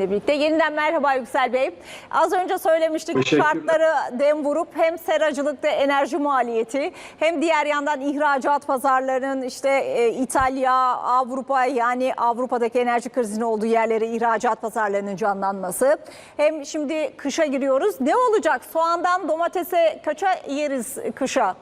birlikte. Yeniden merhaba Yüksel Bey. Az önce söylemiştik şartları dem vurup hem seracılıkta enerji maliyeti hem diğer yandan ihracat pazarlarının işte e, İtalya, Avrupa yani Avrupa'daki enerji krizinin olduğu yerlere ihracat pazarlarının canlanması. Hem şimdi kışa giriyoruz. Ne olacak? Soğandan domatese kaça yeriz kışa?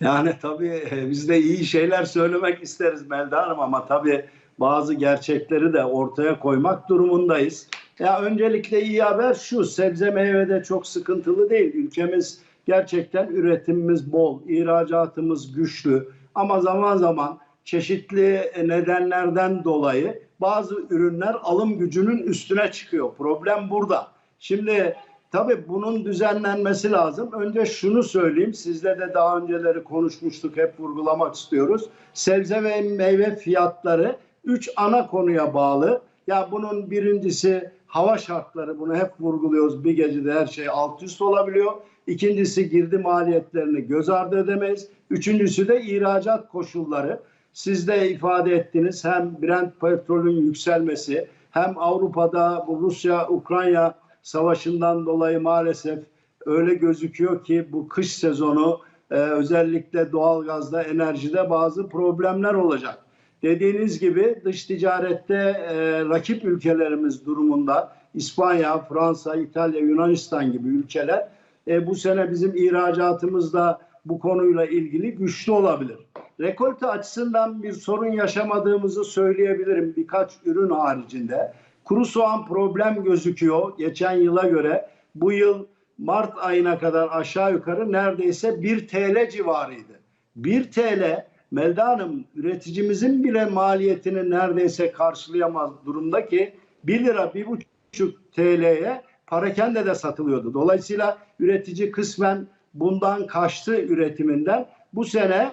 Yani tabii e, biz de iyi şeyler söylemek isteriz Melda Hanım ama tabii bazı gerçekleri de ortaya koymak durumundayız. Ya öncelikle iyi haber şu, sebze meyvede çok sıkıntılı değil. Ülkemiz gerçekten üretimimiz bol, ihracatımız güçlü ama zaman zaman çeşitli nedenlerden dolayı bazı ürünler alım gücünün üstüne çıkıyor. Problem burada. Şimdi Tabii bunun düzenlenmesi lazım. Önce şunu söyleyeyim. Sizle de daha önceleri konuşmuştuk. Hep vurgulamak istiyoruz. Sebze ve meyve fiyatları 3 ana konuya bağlı. Ya bunun birincisi hava şartları. Bunu hep vurguluyoruz. Bir gecede her şey alt üst olabiliyor. İkincisi girdi maliyetlerini göz ardı edemeyiz. Üçüncüsü de ihracat koşulları. Siz de ifade ettiniz. Hem Brent petrolün yükselmesi hem Avrupa'da bu Rusya-Ukrayna savaşından dolayı maalesef öyle gözüküyor ki bu kış sezonu e, özellikle doğalgazda, enerjide bazı problemler olacak. Dediğiniz gibi dış ticarette e, rakip ülkelerimiz durumunda İspanya, Fransa, İtalya, Yunanistan gibi ülkeler e, bu sene bizim ihracatımız da bu konuyla ilgili güçlü olabilir. Rekolte açısından bir sorun yaşamadığımızı söyleyebilirim birkaç ürün haricinde. Kuru soğan problem gözüküyor geçen yıla göre. Bu yıl Mart ayına kadar aşağı yukarı neredeyse 1 TL civarıydı. 1 TL Melda Hanım üreticimizin bile maliyetini neredeyse karşılayamaz durumda ki 1 lira 1,5 TL'ye parakende de satılıyordu. Dolayısıyla üretici kısmen bundan kaçtı üretiminden. Bu sene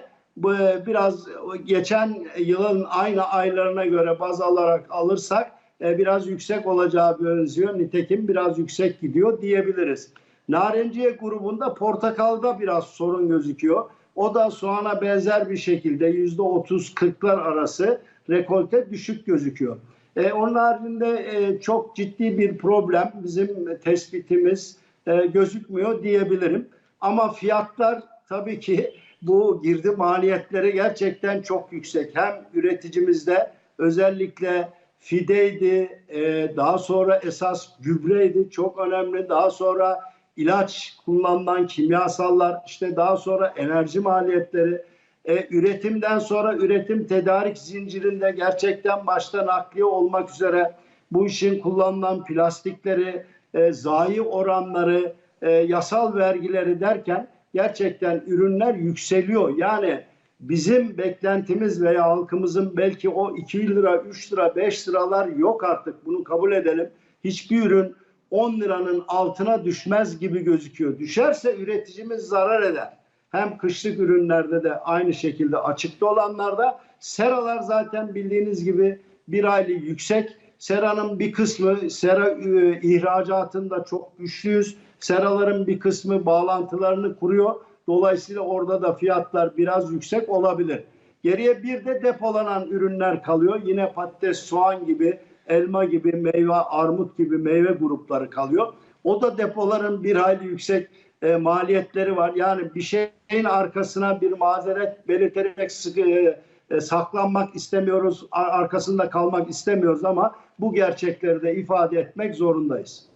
biraz geçen yılın aynı aylarına göre baz alarak alırsak e, biraz yüksek olacağı benziyor. Nitekim biraz yüksek gidiyor diyebiliriz. Narenciye grubunda portakalda biraz sorun gözüküyor. O da soğana benzer bir şekilde yüzde otuz kırklar arası rekolte düşük gözüküyor. E, onun haricinde e, çok ciddi bir problem bizim tespitimiz e, gözükmüyor diyebilirim. Ama fiyatlar tabii ki bu girdi maliyetleri gerçekten çok yüksek. Hem üreticimizde özellikle fideydi, e, daha sonra esas gübreydi çok önemli. Daha sonra ilaç kullanılan kimyasallar, işte daha sonra enerji maliyetleri, e, üretimden sonra üretim tedarik zincirinde gerçekten başta nakliye olmak üzere bu işin kullanılan plastikleri, e, zayi oranları, e, yasal vergileri derken gerçekten ürünler yükseliyor. Yani bizim beklentimiz veya halkımızın belki o 2 lira, 3 lira, 5 liralar yok artık. Bunu kabul edelim. Hiçbir ürün 10 liranın altına düşmez gibi gözüküyor. Düşerse üreticimiz zarar eder. Hem kışlık ürünlerde de aynı şekilde açıkta olanlarda seralar zaten bildiğiniz gibi bir aylık yüksek. Seranın bir kısmı sera e, ihracatında çok güçlüyüz. Seraların bir kısmı bağlantılarını kuruyor. Dolayısıyla orada da fiyatlar biraz yüksek olabilir. Geriye bir de depolanan ürünler kalıyor. Yine patates, soğan gibi, elma gibi, meyve, armut gibi meyve grupları kalıyor. O da depoların bir hayli yüksek e, maliyetleri var. Yani bir şeyin arkasına bir mazeret belirterek sıkı, e, e, saklanmak istemiyoruz, ar- arkasında kalmak istemiyoruz ama bu gerçekleri de ifade etmek zorundayız.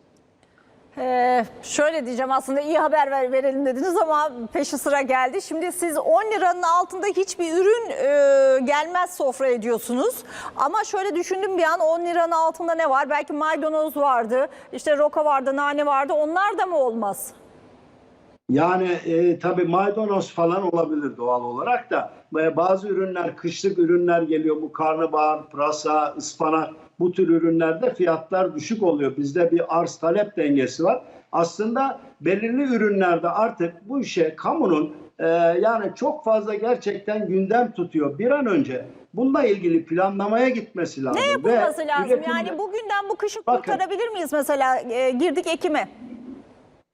Ee, şöyle diyeceğim aslında iyi haber ver, verelim dediniz ama peşi sıra geldi. Şimdi siz 10 liranın altında hiçbir ürün e, gelmez sofra ediyorsunuz. Ama şöyle düşündüm bir an 10 liranın altında ne var? Belki maydanoz vardı, işte roka vardı, nane vardı. Onlar da mı olmaz? Yani e, tabii maydanoz falan olabilir doğal olarak da bazı ürünler kışlık ürünler geliyor bu karnabahar, pırasa, ıspanak bu tür ürünlerde fiyatlar düşük oluyor. Bizde bir arz talep dengesi var. Aslında belirli ürünlerde artık bu işe kamunun e, yani çok fazla gerçekten gündem tutuyor. Bir an önce bununla ilgili planlamaya gitmesi lazım. Ne yapılması Ve lazım? üretimde- Yani bugünden bu kışı Bakın. kurtarabilir miyiz mesela? E, girdik Ekim'e.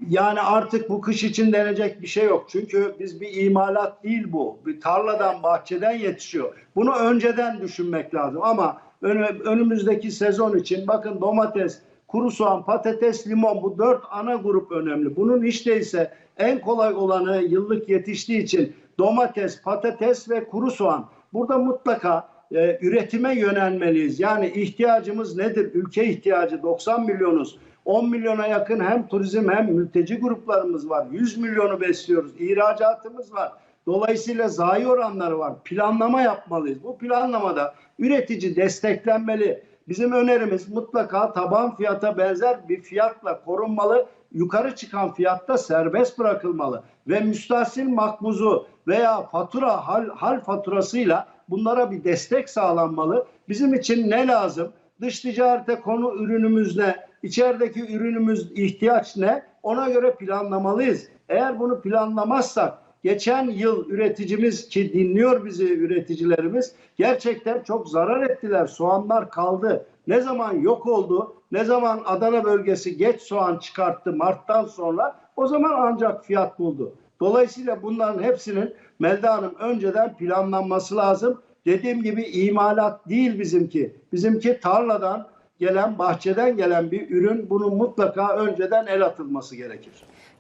Yani artık bu kış için denecek bir şey yok. Çünkü biz bir imalat değil bu. Bir tarladan, bahçeden yetişiyor. Bunu önceden düşünmek lazım ama Ön- önümüzdeki sezon için bakın domates, kuru soğan, patates, limon bu dört ana grup önemli. Bunun hiç değilse en kolay olanı yıllık yetiştiği için domates, patates ve kuru soğan. Burada mutlaka e, üretime yönelmeliyiz. Yani ihtiyacımız nedir? Ülke ihtiyacı 90 milyonuz. 10 milyona yakın hem turizm hem mülteci gruplarımız var. 100 milyonu besliyoruz. İhracatımız var. Dolayısıyla zayi oranları var. Planlama yapmalıyız. Bu planlamada üretici desteklenmeli. Bizim önerimiz mutlaka taban fiyata benzer bir fiyatla korunmalı. Yukarı çıkan fiyatta serbest bırakılmalı. Ve müstahsil makbuzu veya fatura hal, hal faturasıyla bunlara bir destek sağlanmalı. Bizim için ne lazım? Dış ticarete konu ürünümüz ne? İçerideki ürünümüz ihtiyaç ne? Ona göre planlamalıyız. Eğer bunu planlamazsak geçen yıl üreticimiz ki dinliyor bizi üreticilerimiz gerçekten çok zarar ettiler. Soğanlar kaldı. Ne zaman yok oldu? Ne zaman Adana bölgesi geç soğan çıkarttı Mart'tan sonra o zaman ancak fiyat buldu. Dolayısıyla bunların hepsinin Melda Hanım önceden planlanması lazım. Dediğim gibi imalat değil bizimki. Bizimki tarladan gelen, bahçeden gelen bir ürün. Bunun mutlaka önceden el atılması gerekir.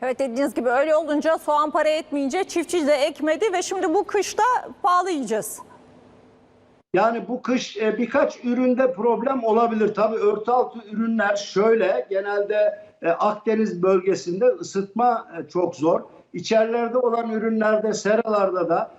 Evet dediğiniz gibi öyle olunca soğan para etmeyince çiftçi de ekmedi ve şimdi bu kışta pahalı yiyeceğiz. Yani bu kış e, birkaç üründe problem olabilir. Tabii örtü altı ürünler şöyle genelde e, Akdeniz bölgesinde ısıtma e, çok zor. İçerilerde olan ürünlerde seralarda da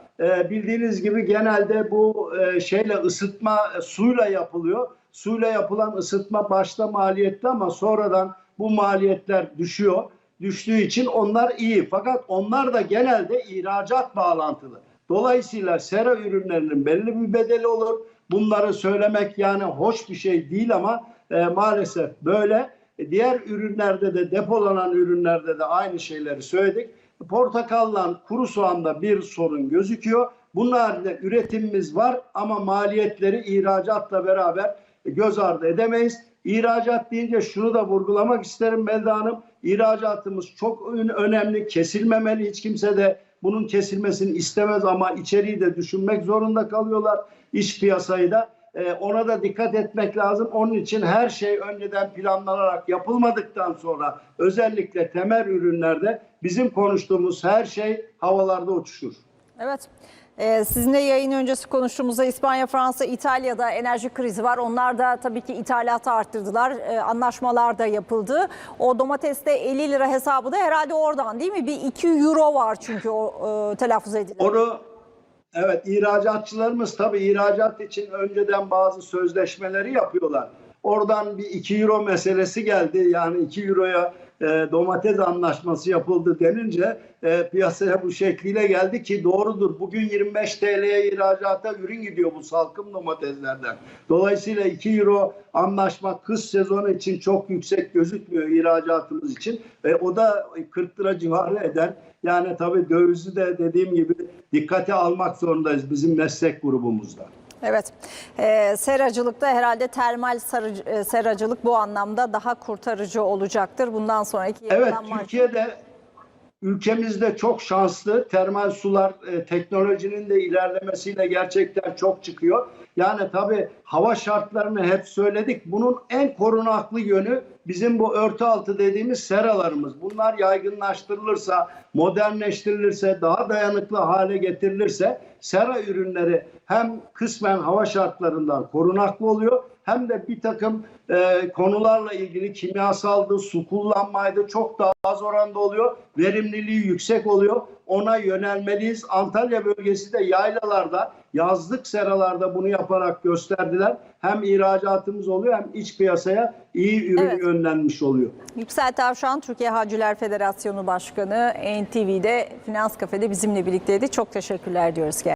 bildiğiniz gibi genelde bu şeyle ısıtma suyla yapılıyor. Suyla yapılan ısıtma başta maliyetli ama sonradan bu maliyetler düşüyor. Düştüğü için onlar iyi. Fakat onlar da genelde ihracat bağlantılı. Dolayısıyla sera ürünlerinin belli bir bedeli olur. Bunları söylemek yani hoş bir şey değil ama e, maalesef böyle. E, diğer ürünlerde de depolanan ürünlerde de aynı şeyleri söyledik. Portakalla kuru soğanda bir sorun gözüküyor. Bunun haricinde üretimimiz var ama maliyetleri ihracatla beraber göz ardı edemeyiz. İhracat deyince şunu da vurgulamak isterim Melda Hanım. İhracatımız çok ön- önemli, kesilmemeli. Hiç kimse de bunun kesilmesini istemez ama içeriği de düşünmek zorunda kalıyorlar. İş piyasayı da. Ee, ona da dikkat etmek lazım. Onun için her şey önceden planlanarak yapılmadıktan sonra özellikle temel ürünlerde bizim konuştuğumuz her şey havalarda uçuşur. Evet. Ee, sizinle yayın öncesi konuştuğumuzda İspanya, Fransa, İtalya'da enerji krizi var. Onlar da tabii ki ithalatı arttırdılar. Ee, anlaşmalar da yapıldı. O domateste 50 lira hesabı da herhalde oradan değil mi? Bir 2 euro var çünkü o e, telaffuz edilen. Onu evet ihracatçılarımız tabii ihracat için önceden bazı sözleşmeleri yapıyorlar. Oradan bir 2 euro meselesi geldi. Yani 2 euroya e, domates anlaşması yapıldı denince e, piyasaya bu şekliyle geldi ki doğrudur. Bugün 25 TL'ye ihracata ürün gidiyor bu salkım domateslerden. Dolayısıyla 2 euro anlaşma kış sezonu için çok yüksek gözükmüyor ihracatımız için. E, o da 40 lira civarı eder. Yani tabii dövizi de dediğim gibi dikkate almak zorundayız bizim meslek grubumuzda. Evet. Ee, seracılıkta herhalde termal sarı- e, seracılık bu anlamda daha kurtarıcı olacaktır. Bundan sonraki Evet Türkiye'de ülkemizde çok şanslı termal sular e, teknolojinin de ilerlemesiyle gerçekten çok çıkıyor. Yani tabii hava şartlarını hep söyledik. Bunun en korunaklı yönü bizim bu örtü altı dediğimiz seralarımız. Bunlar yaygınlaştırılırsa, modernleştirilirse, daha dayanıklı hale getirilirse sera ürünleri hem kısmen hava şartlarından korunaklı oluyor hem de bir takım e, konularla ilgili kimyasaldı, su kullanmaydı çok daha az oranda oluyor. Verimliliği yüksek oluyor. Ona yönelmeliyiz. Antalya bölgesi de yaylalarda, yazlık seralarda bunu yaparak gösterdiler. Hem ihracatımız oluyor hem iç piyasaya iyi ürün Evet. önlenmiş oluyor. Yüksel Tavşan, Türkiye Haciler Federasyonu Başkanı NTV'de Finans Kafe'de bizimle birlikteydi. Çok teşekkürler diyoruz.